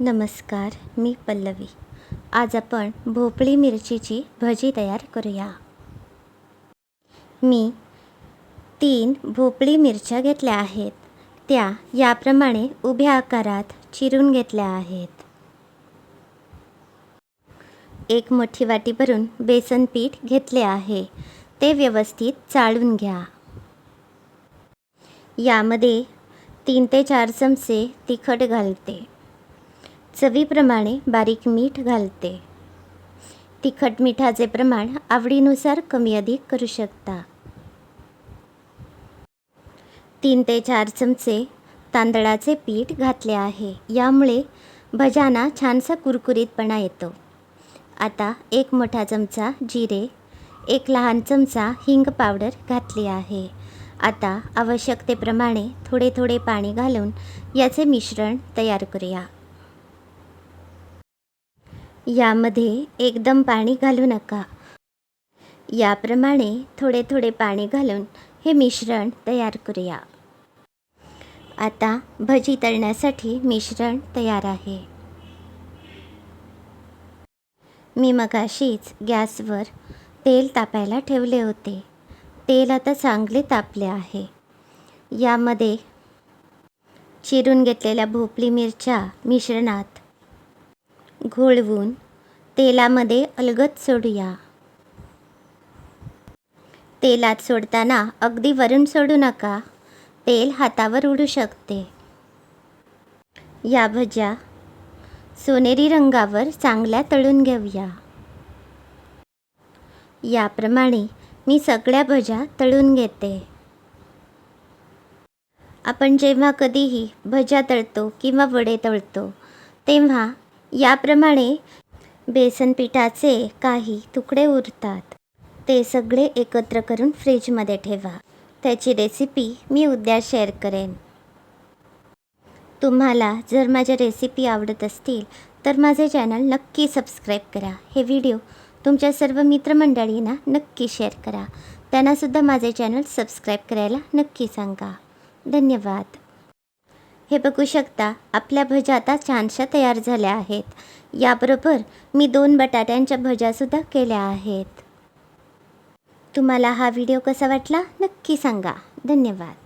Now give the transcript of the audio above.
नमस्कार मी पल्लवी. आज आपण भोपळी मिरचीची भजी तयार करूया. मी तीन भोपळी मिरच्या घेतल्या आहेत. त्या याप्रमाणे उभ्या आकारात चिरून घेतल्या आहेत. एक मोठी वाटी भरून बेसन पीठ घेतले आहे. ते व्यवस्थित चाळून घ्या. यामध्ये तीन ते चार चमचे तिखट घालते. चवीप्रमाणे बारीक मीठ घालते. तिखट मिठाचे प्रमाण आवडीनुसार कमी अधिक करू शकता. तीन ते चार चमचे तांदळाचे पीठ घातले आहे. यामुळे भजाना छानसा कुरकुरीतपणा येतो. आता एक मोठा चमचा जिरे एक लहान चमचा हिंग पावडर घातली आहे. आता आवश्यकतेप्रमाणे थोडे थोडे पाणी घालून याचे मिश्रण तयार करूया. यामध्ये एकदम पाणी घालू नका. याप्रमाणे थोडे थोडे पाणी घालून हे मिश्रण तयार करूया. आता भजी तळण्यासाठी मिश्रण तयार आहे. मी मगाशीच गॅसवर तेल तापायला ठेवले होते. तेल आता चांगले तापले आहे. यामध्ये चिरून घेतलेल्या भोपळी मिरच्या मिश्रणात घोळवून तेलामध्ये अलगद सोडूया. तेलात सोडताना अगदी वरून सोडू नका. तेल हातावर उडू शकते. या भज्या सोनेरी रंगावर चांगल्या तळून घेऊया. याप्रमाणे मी सगळ्या भज्या तळून घेते. आपण जेव्हा कधीही भज्या तळतो किंवा वडे तळतो तेव्हा याप्रमाणे बेसन पिठाचे काही तुकडे उरतात. ते सगळे एकत्र करून फ्रीजमध्ये ठेवा. त्याची रेसिपी मी उद्या शेअर करेन. तुम्हाला जर माझ्या रेसिपी आवडत असतील तर माझे चॅनल नक्की सबस्क्राईब करा. हे व्हिडिओ तुमच्या सर्व मित्रमंडळींना नक्की शेअर करा. त्यांनासुद्धा माझे चॅनल सबस्क्राईब करायला नक्की सांगा. धन्यवाद. हे बघू शकता आपल्या भज्या आता छानशा तयार झाल्या आहेत. याबरोबर मी दोन बटाट्यांच्या भज्यासुद्धा केल्या आहेत. तुम्हाला हा व्हिडिओ कसा वाटला नक्की सांगा. धन्यवाद.